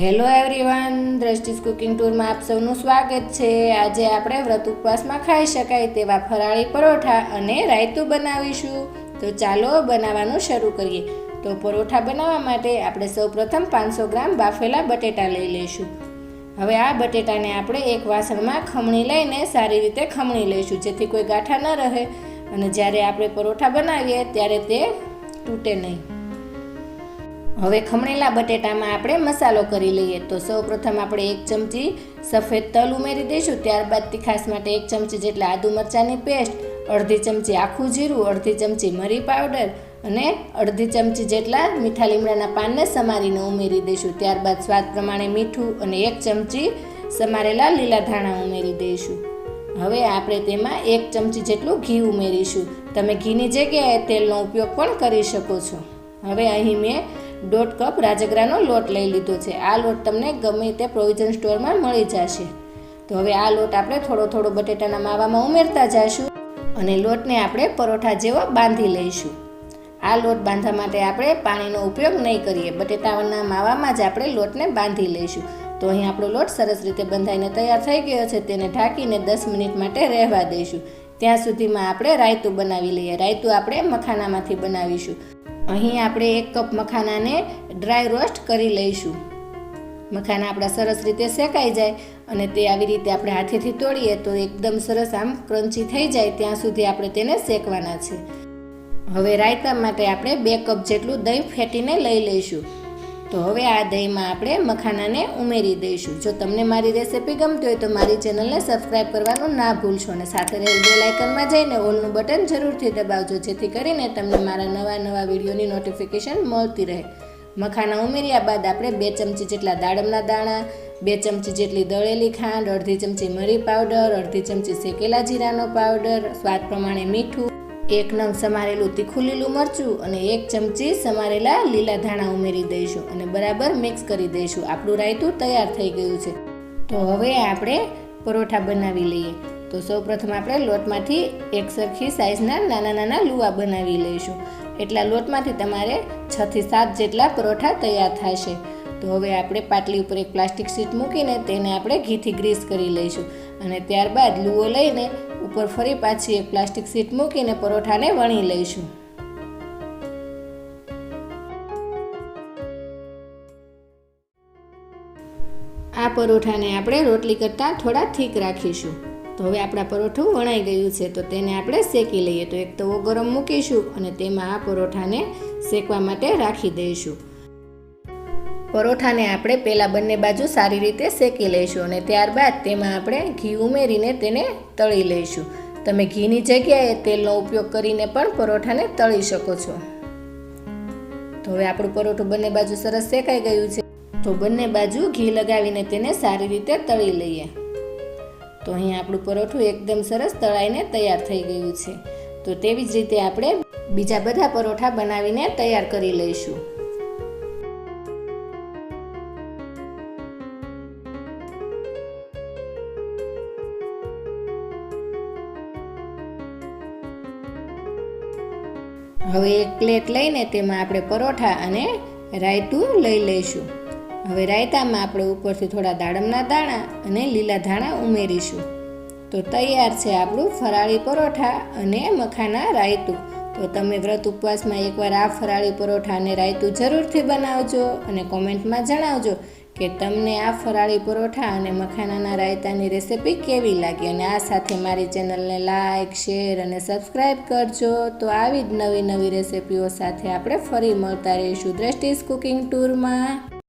Hello everyone, દ્રષ્ટિસ cooking ટૂરમાં આપ સૌનું સ્વાગત છે. આજે આપણે વ્રત ઉપવાસમાં ખાઈ શકાય તેવા ફરાળી પરોઠા અને રાયતું બનાવીશું. તો ચાલો બનાવવાનું શરૂ કરીએ. તો પરોઠા બનાવવા માટે આપણે સૌપ્રથમ પાંચસો ગ્રામ બાફેલા બટેટા લઈ લઈશું. હવે આ બટેટાને આપણે એક વાસણમાં ખમણી લઈને સારી રીતે ખમણી લઈશું, જેથી કોઈ ગાંઠા ન રહે. અને જ્યારે આપણે પરોઠા બનાવીએ ત્યારે તે તૂટે નહીં. હવે ખમણેલા બટેટામાં આપણે મસાલો કરી લઈએ. તો સૌપ્રથમ આપણે એક ચમચી સફેદ તલ ઉમેરી દઈશું. ત્યારબાદ તીખાસ માટે એક ચમચી જેટલા આદુ મરચાંની પેસ્ટ, અડધી ચમચી આખું જીરું, અડધી ચમચી મરી પાવડર અને અડધી ચમચી જેટલા મીઠા લીમડાના પાનને સમારીને ઉમેરી દઈશું. ત્યારબાદ સ્વાદ પ્રમાણે મીઠું અને એક ચમચી સમારેલા લીલા ધાણા ઉમેરી દઈશું. હવે આપણે તેમાં એક ચમચી જેટલું ઘી ઉમેરીશું. તમે ઘીની જગ્યાએ તેલનો ઉપયોગ પણ કરી શકો છો. હવે અહીં મેં દોઢ કપ રાજગરાનો લોટ લઈ લીધો છે. આ લોટ તમને ગમે તે પ્રોવિઝન સ્ટોરમાં મળી જશે. તો હવે આ લોટ આપણે થોડો થોડો બટેટાના માવામાં ઉમેરતા જઈશું અને લોટને આપણે પરોઠા જેવો બાંધી લઈશું. આ લોટ બાંધવા માટે આપણે પાણીનો ઉપયોગ નહીં કરીએ. બટેટાના માવામાં જ આપણે લોટને બાંધી લઈશું. તો અહીં આપણો લોટ સરસ રીતે બંધાઈને તૈયાર થઈ ગયો છે. તેને ઢાંકીને દસ મિનિટ માટે રહેવા દઈશું. ત્યાં સુધીમાં આપણે રાયતું બનાવી લઈએ. રાયતું આપણે મખાનામાંથી બનાવીશું. અહીં આપણે એક કપ મખાનાને ડ્રાય રોસ્ટ કરી લઈશું. મખાના આપણા સરસ રીતે શેકાઈ જાય અને તે આવી રીતે આપણે હાથેથી તોડીએ તો એકદમ સરસ આમ ક્રન્ચી થઈ જાય ત્યાં સુધી આપણે તેને શેકવાના છે. હવે રાયતા માટે આપણે બે કપ જેટલું દહીં ફેટીને લઈ લઈશું. તો હવે આ દહીંમાં આપણે મખાનાને ઉમેરી દઈશું. જો તમને મારી રેસિપી ગમતી હોય તો મારી ચેનલને સબસ્ક્રાઈબ કરવાનું ના ભૂલશો અને સાથે રહેલ બેલ આઇકનમાં જઈને ઓલનું બટન જરૂરથી દબાવજો, જેથી કરીને તમને મારા નવા નવા વિડીયોની નોટિફિકેશન મળતી રહે. મખાના ઉમેર્યા બાદ આપણે બે ચમચી જેટલા દાડમના દાણા, બે ચમચી જેટલી દળેલી ખાંડ, અડધી ચમચી મરી પાવડર, અડધી ચમચી શેકેલા જીરાનો પાવડર, સ્વાદ પ્રમાણે મીઠું એક નંગ સમારેલું તીખું લીલું મરચું અને એક ચમચી સમારેલા લીલા ધાણા ઉમેરી દઈશું અને બરાબર મિક્સ કરી દઈશું. આપણું રાયતું તૈયાર થઈ ગયું છે. તો હવે આપણે પરોઠા બનાવી લઈએ. તો સૌપ્રથમ આપણે લોટમાંથી એક સરખી સાઇઝના નાના નાના લુવા બનાવી લઈશું. એટલા લોટમાંથી તમારે છથી સાત જેટલા પરોઠા તૈયાર થશે. તો હવે આપણે પાટલી ઉપર એક પ્લાસ્ટિક શીટ મૂકીને તેને આપણે ઘીથી ગ્રીસ કરી લઈશું. અને ત્યારબાદ લુઓ લઈને ઉપર ફરી પાછી એક પ્લાસ્ટિક શીટ મૂકીને પરોઠાને વણી લઈશું. આ પરોઠાને આપણે રોટલી કરતાં થોડા ઠીક રાખીશું. તો હવે આપણા પરોઠું વણાઈ ગયું છે, તો તેને આપણે શેકી લઈએ. તો એક તવો ગરમ મૂકીશું અને તેમાં આ પરોઠાને શેકવા માટે રાખી દઈશું. પરોઠાને આપણે પહેલાં બંને બાજુ સારી રીતે શેકી લઈશું અને ત્યારબાદ તેમાં આપણે ઘી ઉમેરીને તેને તળી લઈશું. તમે ઘીની જગ્યાએ તેલનો ઉપયોગ કરીને પણ પરોઠાને તળી શકો છો. તો હવે આપણું પરોઠું બંને બાજુ સરસ શેકાઈ ગયું છે. તો બંને બાજુ ઘી લગાવીને તેને સારી રીતે તળી લઈએ. તો અહીં આપણું પરોઠું એકદમ સરસ તળાઈને તૈયાર થઈ ગયું છે. તો તેવી જ રીતે આપણે બીજા બધા પરોઠા બનાવીને તૈયાર કરી લઈશું. હવે એક પ્લેટ લઈને તેમાં આપણે પરોઠા અને રાયતું લઈ લઈશું. હવે રાયતામાં આપણે ઉપરથી થોડા દાડમના દાણા અને લીલા ધાણા ઉમેરીશું. તો તૈયાર છે આપણું ફરાળી પરોઠા અને મખાના રાયતું. તો તમે વ્રત ઉપવાસમાં એકવાર આ ફરાળી પરોઠા અને રાયતું જરૂરથી બનાવજો અને કોમેન્ટમાં જણાવજો કે તમને આ ફરાળી પરોઠા અને મખાનાના રાયતાની રેસિપી કેવી લાગી? અને આ સાથે મારી ચેનલને લાઇક શેર અને સબસ્ક્રાઈબ કરજો. તો આવી જ નવી નવી રેસિપીઓ સાથે આપણે ફરી મળતા રહીશું દ્રષ્ટિસ કુકિંગ ટૂરમાં.